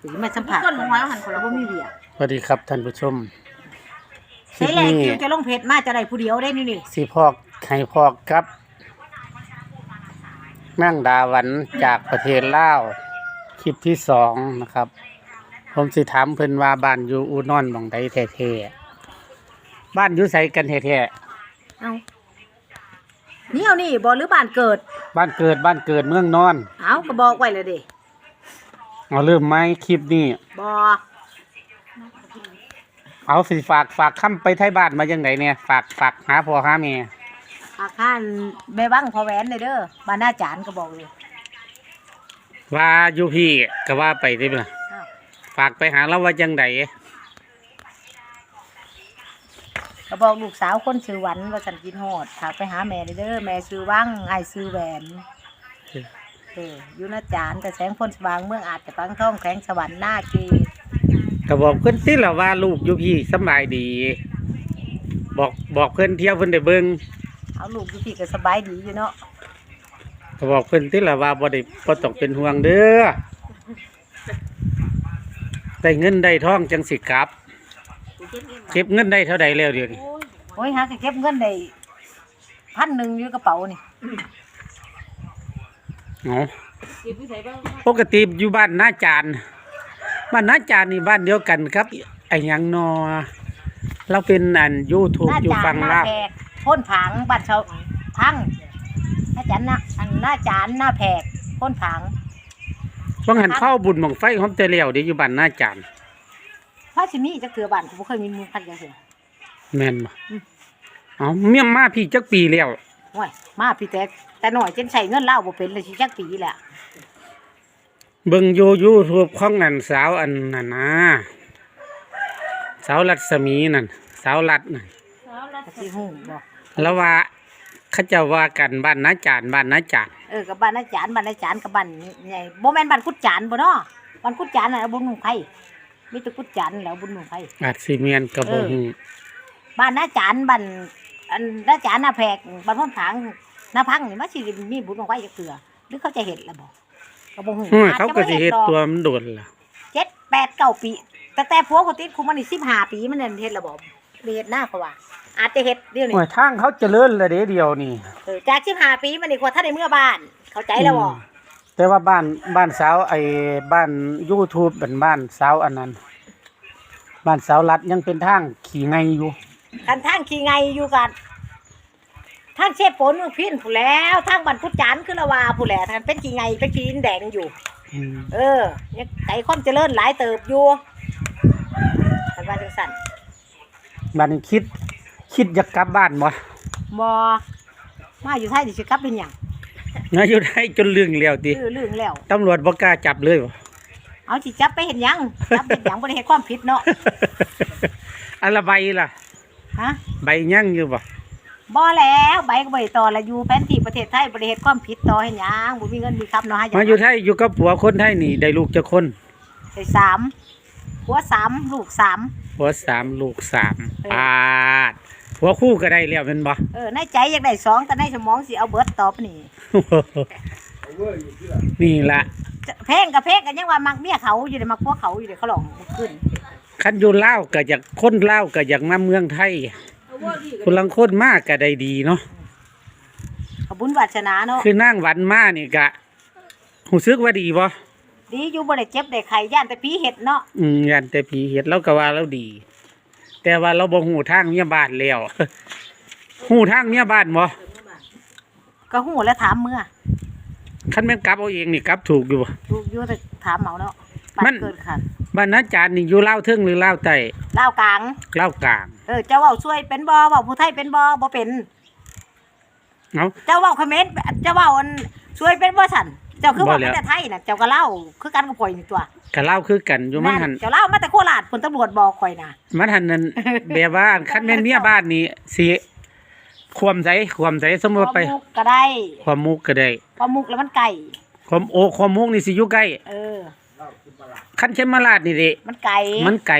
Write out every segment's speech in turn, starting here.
หรือมาสัมผัสต้นหอยหันคนละบ่มีเบียร์สวัสดีครับท่านผู้ชมคลิใช้ปแรงนี้คิวจะลงเพจมาจะได้ผู้เดียวได้นี่นี่สีพอกไข่พอกครับนั่งดาหวันจากประเทศลาวคลิปที่สองนะครับ ผมสิถามเพิ่นว่าบ้านอยู่อูนอนหมองใดแท้ๆบ้านอยู่ไสกันแท้เอานี่เอานี่บ่หรือบ้านเกิด ๆบ้านเกิดบ้านเกิดเมืองนอน เอาก็บอกไว้เลยเด้ เอาเริ่มไหมคลิปนี้บ่เอาสิฝากฝากคำไปไทยบ้านมาจังไดเนี่ยฝากฝากหาพ่อหาแม่อาคารแม่บังพอแหวนเลยเด้อบ้านหน้าจานก็บอกเลยว่าอยู่พี่ก็ว่าไปได้บ่ล่ะอ้าวฝากไปหาเราว่าจังไดก็บอกลูกสาวคนชื่อหวันว่าสันกินฮอดถากไปหาแม่เลยเด้อแม่ชื่อวังไอ้ายชื่อแหวน เอออยู่หน้าจานแต่แสงพลสว่างเมืองอาจจะปังท่องแขวงสวรรค์หน้าเกตก็บอกเพื่อนติละว่าลูกอยู่พี่สำบายดี บอกบอกเพื่อนเที่ยวเพื่อนได้เบิ่งเอาลูกอยู่พี่ก็สบายดีอยู่เนาะก็บอกเพื่อนติละว่าบ่ได้บ่ต้องเป็นห่วงเด้อได้เงินได้ทองจังสิกลับ เก็บเงินได้เท่าใดแล้วเดี๋ยวนี้โอ้ยหาก็เก็บเงินได้พันหนึ่งอยู่กระเป๋านี่ อ๋อปกติอยู่บ้านนาจานบ้านนาจานนี่บ้านเดียวกันครับไอ้หยังนอเราเป็นอัน YouTube หน้าอยู่จานฝั่งหน้าลาวแพกพ่นผางบ้านชาวทั้งหน้าจานหน้าอันหน้าจานหน้าแพกพ่นผางว่างหันเข้าบุญบังไฟของแต่แล้วเดี๋ยวอยู่บ้านนาจานเพราะสิมีจะเกือบ้านผมบ่เคยมีมือพันกันเสียแม่นบ่อืมเอาเมียมาพี่จักปีแล้ว โอ้ยมาพี่แต่แต่หน่อยจนใส่เงินเล่าบ่เป็นเลยสิจักปีแหละเบิ่งอยู่ยูทูบของอันสาวอันนั่นนะสาวรัศมีนั่นสาวรัดนั่นก็สิฮู้บ่แล้วว่าเขาเจะว่ากันบ้านนาจานบ้านนาจานเออกับบ้านอาจารย์บ้านอาจารย์กับบ้านใหญ่บ่แม่นบ้านกุดจานบ่เนาะบ้านกุดจานน่ะเอาบุญหนุ่มไผมีแต่กุดจานแล้วบุญหนุ่มไผอาจสิเมียนกับเอบ่อฮู้บ้านอาจารย์บ้าน อันอาจารย์หน้าแพรกบ้านพ่นผางหน้าพังนี่มันสิมีบุญหนุ่มไผจักเทื่อหรือเขาจะเฮ็ดล่ะบ่ก็บ่ฮู้เฮ้ยอาจเขาจะก็บ่สิเฮ็เฮ็ดดดอกตัวมันโดนล่ะเจ็ดแปดเก้าปี แต่แต่ผัวเขาติดคุกมันนี่15ปีมันนั่นเฮ็ดและบ่เฮ็ดหน้าเพราะว่า อาจจะเฮ็ดเดี๋ยวนี้โอ้ยทางเขาเจริญและเด้เดียวนี่ เออจาก15ปีมันนี่กว่าถ้าได้เมื่อบ้าน เข้าใจแล้วบ่อืมแต่ว่าบ้านบ้านสาวไอ้บ้าน YouTube เป็นบ้านสาวอันนั้น บ้านสาวรัดยังเป็นทางขี่ไงอยู่ กันทางขี่ไงอยู่กันทางเชฟปนพินผู้แล้วทางบันพุทธจานคือละวาผู้แหละทางเป็นขี่ไงเป็นขี่ดินแดงอยู่อืมเออยังไก่ความเจริญหลายเติบอยู่กันว่าจังสั่นบ้านนี้คิด คิดจะกลับบ้านบ่บอมาอยู่ไทยดิสิกลับเป็นหยังนาอยู่ได้จนเรื่องแล้วติเออเรื่องแล้วตำรวจบ่กล้าจับเลยบ่เอาสิจับไปเห็นหยังจับเป็นหยังบ่ได้เฮ็ดความผิดเนาะอันละใบล่ะ ฮะใบยั่งอยู่บ่บ่แล้วใบก็บ่ได้ต่อละอยู่แผนที่ประเทศไทยบ่ได้เฮ็ดความผิดต่อเฮ็ดหยังบ่มีเงินมีคำเนาะฮะมาอยู่ไทยอยู่กับผัวคนไทยนี่ได้ลูกจะคนได้สามผัวสามลูกสามผัวสามลูกสามเออปาดผัวคู่ก็ได้แล้วเป็นบ่เออในใจอยากได้สองแต่ในสมองสิเอาเบิดตอบนี่นี่ละจะเพลงกับเพลงกันยังว่ามักเมียเขาอยู่ในมักพวกเขาอยู่ในเขาหลองขึ้น คันอยู่ลาวก็อยากคนลาวก็อยากมาเมืองไทยคนลังคนมากก็ได้ดีเนาะเขาบุญวัฒนาเนาะคือนั่งหวันมานี่ก็หูซึกว่าดีบ่ดีอยู่บ่ได้เจ็บได้ไข้ย่านแต่ผีเห็ดเนาะอืมยันแต่ผีเห็ดเราก็ว่าเราดี แต่ว่าเราบ่หูทางเมียบ้านแล้ว หูทางเมียบ้านบ่ก็หูแล้วถามเมื่อคันแม่นกลับเอาเองนี่กลับถูกอยู่บ่ถูกอยู่แต่ถามเอาเนาะ บ้ามันนเกิดขันบ้านนาจารย์นี่อยู่ลาวเทิงหรือลาวใต้ลาวกลางลาวกลางเออเจ้าเว้าช่วยเป็นบ่เว้าผู้ไทยเป็นบ่บ่เป็น เอ้าเจ้าเว้าเขมรเจ้าเว้าอันช่วยเป็นบ่สั่นเจ้าคือบ่เว่าแล้เป็นวแต่ไทยน่ะเจ้าก็เล่าคือกันกับข่อยนี่ตัวก็ลาวคือกันอยู่มันหันเจ้าเล่ามาแต่โคราชผลตำรวจบอกข่อยน่ะ มันหันนั่น แบบว่าคันแม่นเมียบ้านนี่สิความใสความใสสมมติว่าไปความมุกก็ได้ความมุกก็ได้ความมุกแล้วมันไก่ความโอความมุกนี่สิอยู่ใกล้เออ คันเขมราชนี่เด้มันไก่มันไกล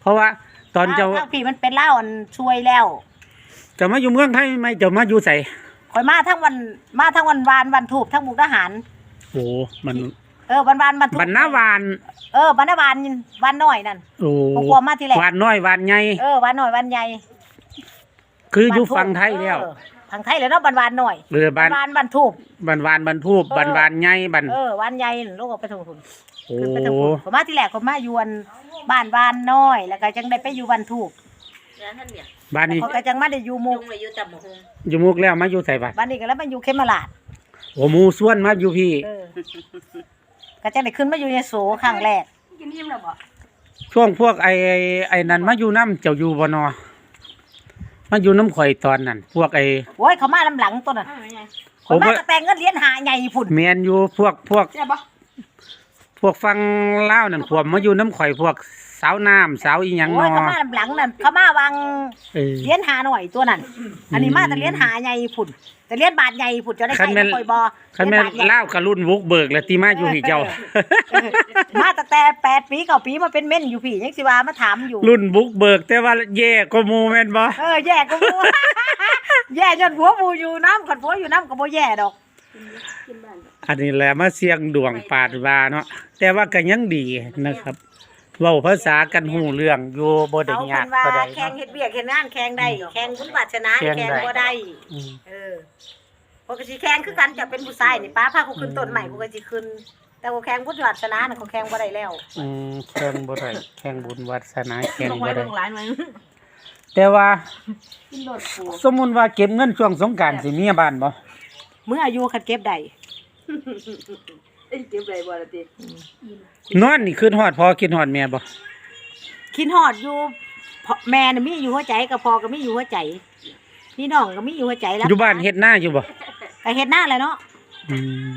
เพราะว่า ตอนเจ้าทางพี่มันเป็นเล่าอันช่วยแล้วเจ้ามาอยู่เมืองไทยไหมเจ้ามาอยู่ใสข่อยมาทั้งวันมาทั้งวันวานวันถูกทั้งมุกทหารโอ้มัน เออบ้านบ้านบ้านทุกบรรณาวาน เออบ้านนาบ้านบ้านน้อยนั่นโอ้พวกความมาที่แรกวานน้อยวานใหญ่เออบ้านน้อยบ้านใหญ่คืออยู่บ้านทุ่ฝั่งไทยแล้วเออฝั่งไทยแล้วเนาะบ้านบ้านน้อยเออบ้านบ้านบ้านทูบบ้านวานบ้านทูบเออบ้านวานใหญ่บ้านเออบ้านใหญ่นั่นลูกเอาไปทางทุน โอ้ขึ้นไปทางทุนผมมาที่แรกผมมาอยู่อันบ้านบ้านน้อย แล้วก็จังได้ไปอยู่บ้านทูบแล้วท่านเนี่ยบ้านนี้เขาก็จังมาได้อยู่หยุมุงกมาอยู่ตับหมูหงอยู่มุกแล้วมาอยู่ใส่บ้านบ้านนี้ก็แล้วมาอยู่เขมราชโอ้หมูส่วนมาอยู่พี่ เออก็จังได้ขึ้นมาอยู่ในโสครั้งแรกกินยิ้มแล้วบ่ช่วงพวกไอ้ไอ้ไอ้นั่นมาอยู่น้ำเจ้าอยู่บ่นอมาอยู่น้ำข่อยตอนนั้น พวกไอ้โอ้ยเขามาลำหลังตัวน่ะอ้าวยังไงคนโอ้มาบ่ตะแตงเงินเหรียญหาใหญ่พุ่นแมนอยู่พวกพวก ใช่บ่ พวกฟังเล่าวนั่นขวมมาอยู่น้ำข่อยพวกสาวน้ำสาวอีหยังโอ้นยอเขามาลำหลังนั่นเขามาวางเออเหรียญหาหน่อยตัวนั้นอันนี้มาแต่เหรียญหาใหญ่พุ่นแต่เหรียญบาทใหญ่พุ่นจะได้คัใช้นแม่น คอยบอคันแม่นเหรียญบาทใหญ่ เล่าวกับรุ่นวุกเบิกแล้วตีมาอยู่พี่เจ้ามาตั้งแต่แปดปีเก้าปีมาเป็นเม่นอยู่พี่ยังสิว่ามาถามอยู่ รุ่นบุกเบิกแต่ว่าแย่ก็มูแม่นบ่ เออแย่ก็มู แย่จนผัวมูอยู่น้ำก่อนผัวอยู่น้ำก็บ่แย่ดอกกินบ้านบ่ อันนี้แหละมาเสียงดวงปาดว่าเนาะแต่ว่าก็ยังดีนะครับเว้าภาษากันหูเรื่องอยู่บ่ได้เขายากเพิ่นว่าก็ได้แข่งเนาะเฮ็ดเวียกเฮ็ดงานแข่งได้แข่งบุญวาสนาแข่งแข่งได้บ่ได้ อืมเออปกติแข่งคือกันจะเป็นผู้ชายนี่ป้าพาเขาขึ้นต้นใหม่ปกติขึ้น แต่ว่าแข่งบุญวาสนาน่ะเขาแข่งบ่ได้แล้วอืมแข่งบ่ได้แข่งบุญวาสนาแข่งลงบ่ไว้ลได้งหลานไว้แต่ว่า กินโดดปูสมมุติว่าเก็บเงินช่วงสงกรานต์สิมีบ้านบ่เมื่ออายุคันเก็บได้เอ้ยเก็บได้บ่ล่ะตินอนนี่คืนฮอดพอคิดฮอดแม่บ่คิดฮอดอยู่พ่อแม่น่ะมีอยู่หัวใจกับพ่อก็มีอยู่หัวใจพี่น้องก็มีอยู่หัวใจแล้วอยู่บ้านเฮ็ดหน้าอยู่บ่ก็เฮ็ดหน้าแหล้วเนาะอืม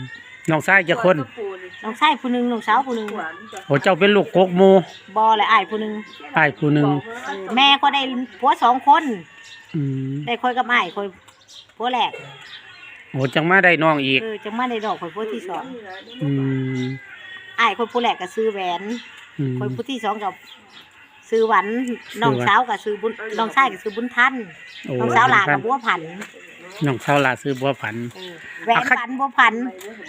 น้องชายจะคนปูนี่น้องชายผู้หนึงน้องสาวผู้หนึงหวานจ้ะโอ้เจ้าเป็นลูกกกหมู่บ่และอ้ายผู้หนึงอ้ายผู้หนึงเออแม่ก็ได้ผัวสองคนอืมได้คอยกับอ้ายคอยผัวแรก โอ้จังมาได้น้องอีก เออจังมาได้ดอกคอยผัวที่สองอืมอ้ายคนผู้แรกก็ซื้อแหวน อืม คนผู้ที่สองกับซื้อหวันน้องสาวก็ซื้อบุญน้องชายก็ซื้อบุญทันโอ้น้องสาวหลากับบัวผันน้องสาวหลาซื้อบัวผัน เออแหวนผันบัวผัน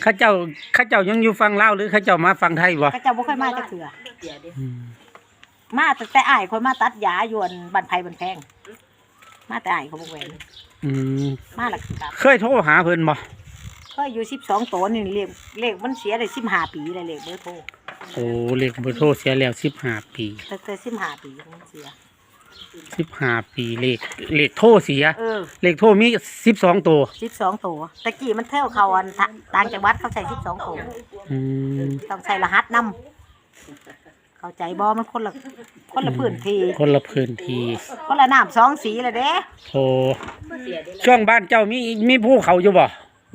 เขาเจ้าเขาเจ้ายังอยู่ฟังลาวหรือเขาเจ้ามาฟังไทยบ่ก็จะบ่ค่อยมาจักเถื่อเดี๋ยวดิอืมมาแต่แต่อ้ายคนมาตัดยาอยวนบันไผบันแพง มาแต่อ้ายเขาบ่แหวน อืมมาหลักกับเคยโทรหาเพิ่นบ่ก็อยู่12ตัวนี่เลขเลขมันเสียได้15ปีเลยเลขเบอร์โทรโอ้เลขเบอร์โทรเสียแล้ว15ปีตั้งแต่15ปีมันเสีย15ปีเลขเลขโทรเสีย เออเลขโทรมี12ตัว12ตัวตะกี้มันเท่าเขาอันทะต่างจังหวัดเขาใช้12ตัวอืมต้องใช้รหัสนำ เข้าใจบ่มันคนละคนละพื้นที่คนละพื้นที่คนละน้ำสองสีเลยเด้โทรช่วงบ้านเจ้ามีมีภูเขาอยู่บ่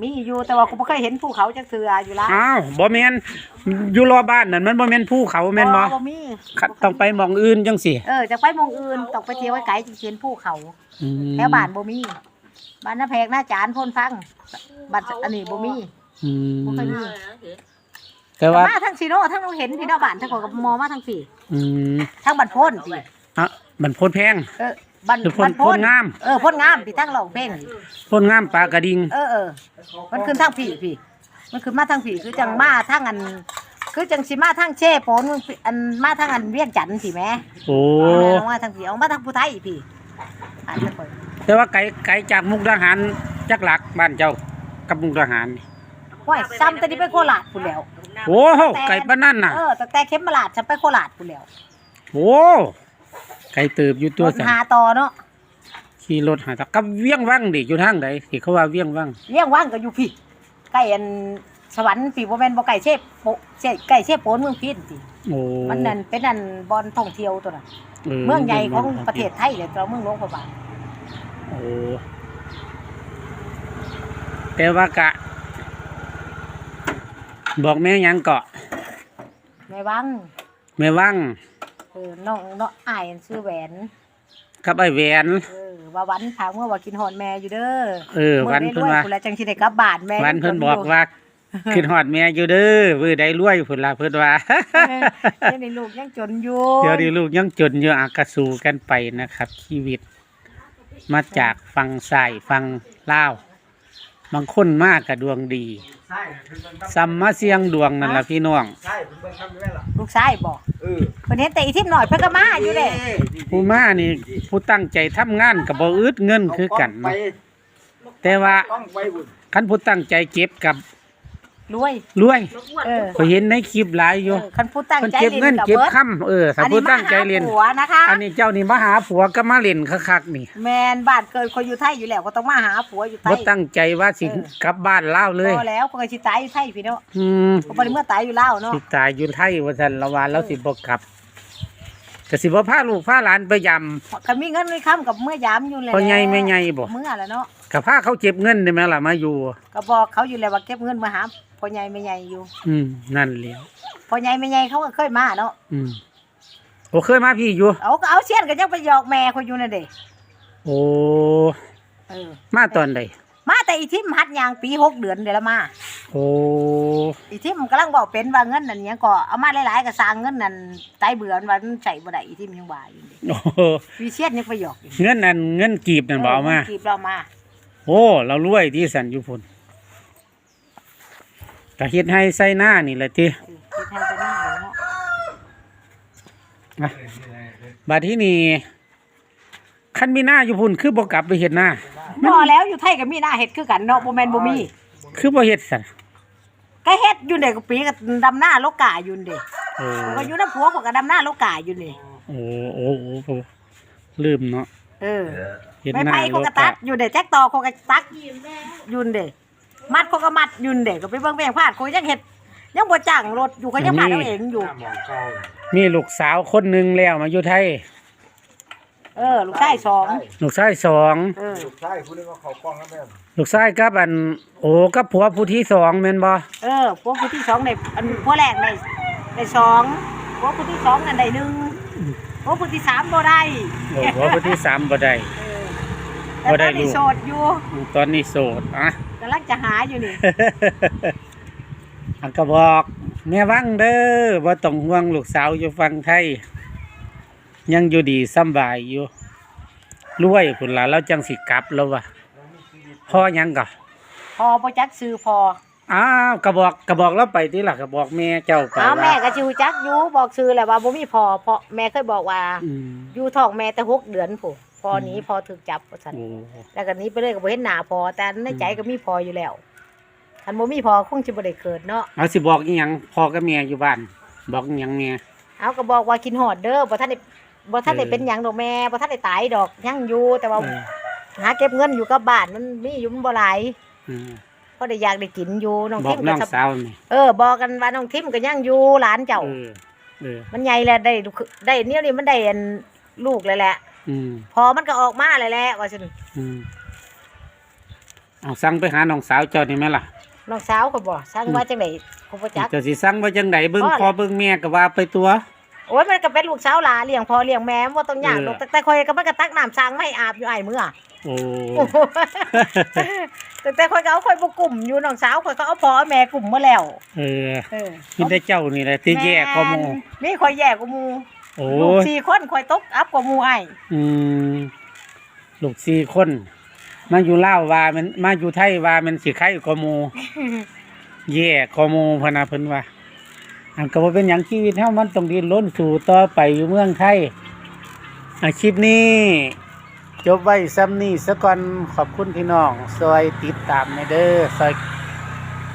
มีอยู่แต่ว่ากูบ่เคยเห็นภูเขาจักเทื่ออยู่ละอ้าวบ่แม่นอยู่รอบ้านนั่นมันบ่แม่นภูเขาแม่นบ่บ่มีคัดต้องไปหมองอื่นจังสิเออจะไปหมองอื่นต้องไปเที่ยวไกลๆจังสิเห็นภูเขาอืมแถวบ้านบ่มีบ้านน้าแพกหน้าจานพ่นฟังบ้านอันนี้บ่มีอืมบ่เคยมี แต่ว่ามาทั้งซีโร่ทั้งเราเห็นพี่น้าบ้านทั้งคนกับมอมาทั้งสี่อืมทั้งบ้านพ่นพี่อะมันพ่นแพง เออบ้านหรือพ่นบ้านพ่นงาม เออพ่นงามพี่ทั้งเราเพ่งนี่พ่นงามปลากระดิ่งเออเออมันขึ้นทางผีพี่ มันขึ้นมาทางผีคือจังมาทางอัน คือจังสิมาทางเช่โปนมึงอันมาทางอันเวียงจันทน์สิแหม่โอ้เอามาทางผีเอามาทางผู้ไทยพี่อ่านจังก่อนแต่ว่าไกลไกลจากมุกดาหารจักหลักบ้านเจ้ากับมุกดาหารนี่ ห้วยซ้ำแต่นี่ไปโคราชพุ่นแล้ว โอ้โหไกลปานนั้นน่ะ เออตั้งแต่เข็มมาลาดฉันไปโคราชพุ่นแล้วโอ้ไกลเติบอยู่ตัวรถสันหาต่อเนาะขี่รถหาตะกับเวียงวังดิอยู่ทางใดที่เขาว่าเวียงวังเลี้ยงว่างก็อยู่พี่ใกล้อันสวรรค์พี่บ่แม่นบ่ไกลเช่โปเช่ใกล้เช่โปนเมืองพินพี่โอ้มันนั่นเป็นอันบอนท่องเที่ยวตัวนั้นเมืองใหญ่ของประเทศไทยเลยเราเมืองหลวงพระบางโอ้แต่ว่ากะ บอกแม่หยังเกาะแม่วังแม่วังเออน้องน้องอ้ายชื่อแหวนกับไอ้แหวนเออว่าวันถามว่าว่ากินฮอดแม่อยู่เด้อเออวันเพิ่นว่ามื้อใดรยพุ่นละจังสิได้กลับบ้านแม่วันเพิ่นบอกว่าขึ้นฮอดแม่อยู่เด้อมือใดรวยพุ่นล่ะเพิ่นว่าเออเดี๋ยวนี้ลูกยังจนอยู่เดี๋ยวนี้ลูกยังจนอยู่อากระสูกันไปนะครับ ชีวิต มาจากฟังสายฟังลาว บางคนมากกับดวงดีใช่เพิ่นเบิ่งทำซัมมาเสียงดวงนั่นล่ะพี่น้องใช่เพิ่นเบิ่งทำได้ล่ะลูกชายบอกเออเพิ่นเห็นแต่อีทิมหน่อยเพิ่นก็มาอยู่เด้ผู้มานี่ผู้ตั้งใจทำงานกับบ่อึดเงินคือกันไปเนาะแต่ว่าต้องไปบุญ คันผู้ตั้งใจเก็บกับ รวยรวยรบกวนเออก็เห็นในคลิปหลายอยู่เออคันผู้ตั้งเพิ่นใจเก็บเงินกับเก็บบิดค่ำเออถ้าอันผู้นี้มาตั้งใจหาเรียนผัวนะคะอันนี้เจ้านี่มาหาผัวก็มาเล่นคักๆนี่ แมนบ้านเกิดคนอยู่ไทยอยู่แล้วก็ต้องมาหาผัวอยู่ไทบ่ยตั้งใจว่าสิเออกลับบ้านลาวเลยพอแล้วคนก็สิตายอยู่ไทยพี่เนาะอืมก็บ่ได้เมื่อตายอยู่ลาวเนาะสิตายอยู่ไทยว่าซั่นละว่าแล้วสิบ่กลับก็สิบ่พาลูกพาหลานไปยำก็มีเงินมีค้ำกับเมื่อยามอยู่แล้วพ่อใหญ่แม่ใหญ่บ่เมื่อแล้วเนาะก็พาเขาเก็บเงินได้ไหมล่ะมาอยู่ ก็บอกเขาอยู่แล้วว่าเก็บเงินมาหา พ่อใหญ่แม่ใหญ่อยู่ อืมนั่นแหล้วพ่อใหญ่แม่ใหญ่เขาก็เคยมาเนาะอืมโอ้เคยมาพี่อยู่ เอาก็เอาเสี้ยนก็ยังไปหยอกแม่เขาอยู่นั่นเด้โอ้เออ มาตอนใดมาแต่อีทิมหัดยางปีหกเดือนเดี๋ยวละมา โอ้อีทิมกำลังบอกเป็นว่าเงินนั่นหยังก็เอามาหลายๆก็สร้างเงินนั่นตายเบื่อว่ามันใช้บ่ได้อีทิมยังว่าอยู่เด้โอ้วีเชียนยังไปหยอกอยู่เงินนั่นเงินกีบนั่นบ่เอามา กีบเรามา โอ้ เรารวยที่สันอยู่พุ่น ก็เฮ็ดให้ใส่หน้านี่แหละติเออคิดให้จะนั่งอยู่เนาะนะบัดที่นี่คันมีหน้าอยู่พุ่นคือบ่กลับไปเฮ็ดหน้าพอแล้วอยู่ไทยก็มีหน้าเฮ็ดคือกันเนาะบ่แม่นบ่มีคือบ่เฮ็ดสันก็เฮ็ดอยู่เด็กปีก็ดำหน้าโลกาอยู่เด็กโอ้ก็อยู่น้ำผัวผมก็ดำหน้าโลกาอยู่นี่โอ้โอ้โอ้โอ้ลืมเนาะเออเฮ็ดไม่หน้าไผโลเขาก็กะตัดอยู่เด็กแจ็คตอเขาก็ตักยุนเด็ก มัดเขาก็มัดยุนเด็กก็ไปเบิ่งแม่งพาดเขายังเฮ็ดยังบ่จ้างรถอยู่เขายังพาดเอาเองอยู่หน้าหมองเก่ามีลูกสาวคนหนึงแล้วมาอยู่ไทย เออลูกชายสองลูกชายสองเออลูกชายผู้นึงก็เข้ากล้องแล้วแม่นลูกชายกับอัน โอ้กับผัวผู้ที่สองแม่นบ่เออพวกผู้ที่สองในอันพวกแรกในในสองพวกผู้ที่สองนั่นได้หนึ่งพวกผู้ที่สามบ่ได้โอ้ผัวผู้ที่สามบ่ได้ เออแต่บ่ตได้อนนี้ลูก โสดอยู่ ตอนนี้โสดอะ กำลังจะหาอยู่นี่ อันก็บอกแม่วังเด้อว่าต้องห่วงลูกสาวอยู่ฝั่งไทย ยังอยู่ดีสำบายอยู่รวยพุ่นล่ะแล้วจังสิกลับแล้ววะพ่อยังก็พอบ่จักซื้อพออ้าวก็บอกก็บอกแล้วไปติล่ะก็บอกแม่เจ้าไปอ้าวแม่ว่าก็สิฮู้จักอยู่บอกซื้อแหละว่าบ่มีพอเพราะแม่เคยบอกว่าอืมอยู่ท้องแม่แต่หกเดือนผู้ พอหนี้พอถูกจับว่าซั่นโอ้แล้วก็หนี้ไปเลยก็บ่เห็นหน้าพอแต่ในใจก็มีพออยู่แล้วคันบ่มีพอคงสิบ่ได้เกิดเนาะเอาสิบอกอีหยังพ่อกับแม่อยู่บ้าน บอกอีหยังแม่ เอาก็บอกว่ากินฮอดเด้อบ่ทันได้บ่ทันได้เออเป็นหยังดอกแม่บ่ทันได้ตายดอกยังอยู่แต่ว่าเออหาเก็บเงินอยู่กับบ้านมันมีอยู่มันบ่หลายอืมพอได้อยากได้กินอยู่น้องบอทิกมน้ก็องสบสาวนี่เออบอกกันว่าน้องทิมก็ยังอยู่หลานเจ้า เออเออมันใหญ่แล้วได้ลูกได้เนี่ยนี่มันได้อันลูกเลยแหละ อืมพอมันก็ออกมาเลยแหละว่าซั่นอืมเอาสั่งไปหาน้องสาวเจ้านี่ไหมล่ะ น้องสาวก็บอกสั่งว่าจังไดกูบ่จัก เจะสิสั่งไว้จังไดเบิ่งพ่อ พ่อแหละเบิ่งแม่ก็ว่าไปตัว โอ้ยมันก็เป็นลูกสาวหลาเลี้ยงพ่อเลี้ยงแม่บ่ต้องยากเออ หรอกแต่แต่คอยก็มันก็ตักน้ำสร้างไม่อาบอยู่ไอ้มื้อโอ้แต่แต่คอยก็เอาคอยบ่กลุ่มอยู่น้องสาวคอยก็เอาพ่อเอาแม่กลุ่มมาแล้ว เออเออ มีแต่เจ้านี่แหละที่แย่กว่าหมู่ แม่นมีคอยแย่กว่าหมู่ โอ้ลูกยสี่คนคอยตกอัพกว่าหมู่ไอ้อืมลูกสี่คน มาอยู่ลาวว่ามันมาอยู่ไทยว่ามันสิไข่กว่าหมู่แย่กว่าหมู่พะนะเพิ่นว่าอันก็บ่เป็นหยังชีวิตเฮามันต้องดิ้นรนสู่ต่อไปอยู่เมืองไทยอาชีพนี้ จบไว้ซ้ำนี้ซะก่อนขอบคุณพี่น้อง ซอยติดตามในเด้อซอย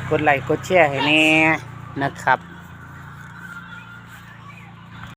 กดไลค์กดแชร์ให้แน่นะครับ